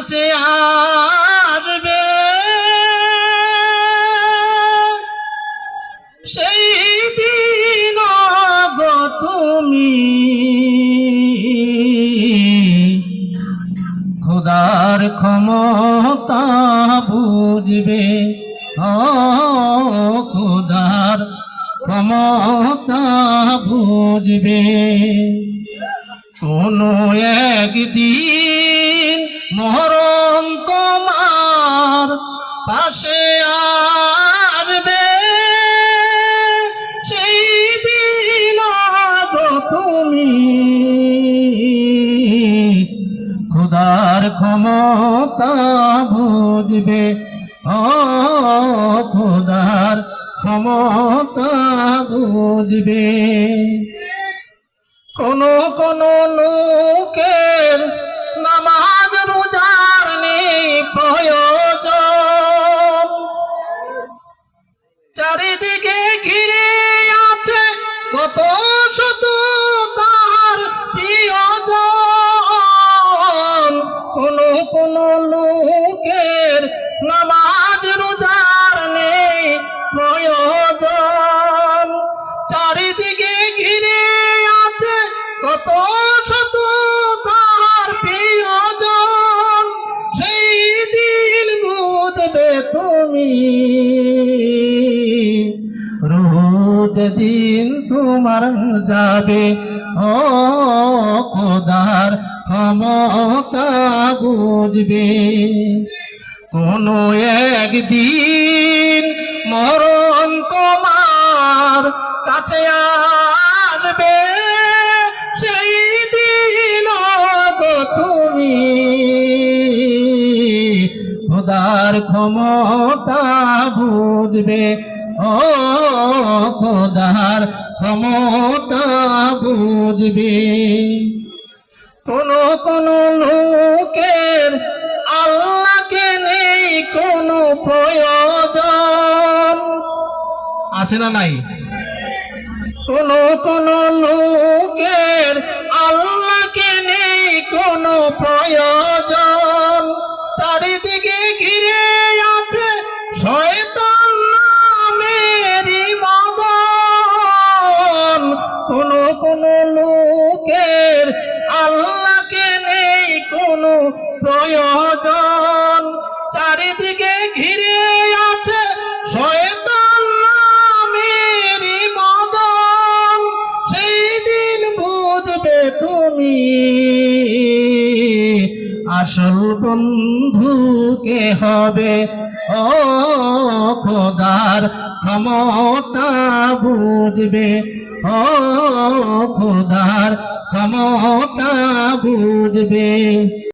কাছে আসবে। সেই দিন গো তুমি। খোদার ক্ষমতা বুঝবে। ও খোদার ক্ষমতা বুঝবে। কোনো একদিন মরণ তোমার পাশে আসবে। সেই দিন তুমি খোদার ক্ষমতা বুঝবে। ও খোদার ক্ষমতা বুঝবে। কোন কোন নামাজ রোজার নেই প্রয়োজন। চারিদিকে ঘিরে আছে কত শত তার প্রিয়জন। সেই দিন বুঝবে তুমি। রোজ দিন তোমার যাবে। ও খোদার ক্ষমতা বুঝবে। কোনো একদিন, মরণ তোমার কাছে আসবে। সেই দিন গো তুমি খোদার ক্ষমতা বুঝবে। ও খোদার ক্ষমতা বুঝবে। কোন কোন লোকের আল্লাহকে নেই কোনো প্রয়োজন। আছে না নাই? কোন কোন লোকের আল্লাহকে নেই কোনো প্রয়োজন। চারিদিকে ঘিরে আছে শয়তান নামেরই মদন। কোন কোন লোকের আল্লাহকে নেই কোনো প্রয়োজন চারিদিকে ঘিরে আছে শয়তান নামেরই মদন। সেই বুঝবে তুমি আসল বন্ধুকে হবে? ও খোদার ক্ষমতা বুঝবে। ও খোদার ক্ষমতা বুঝবে।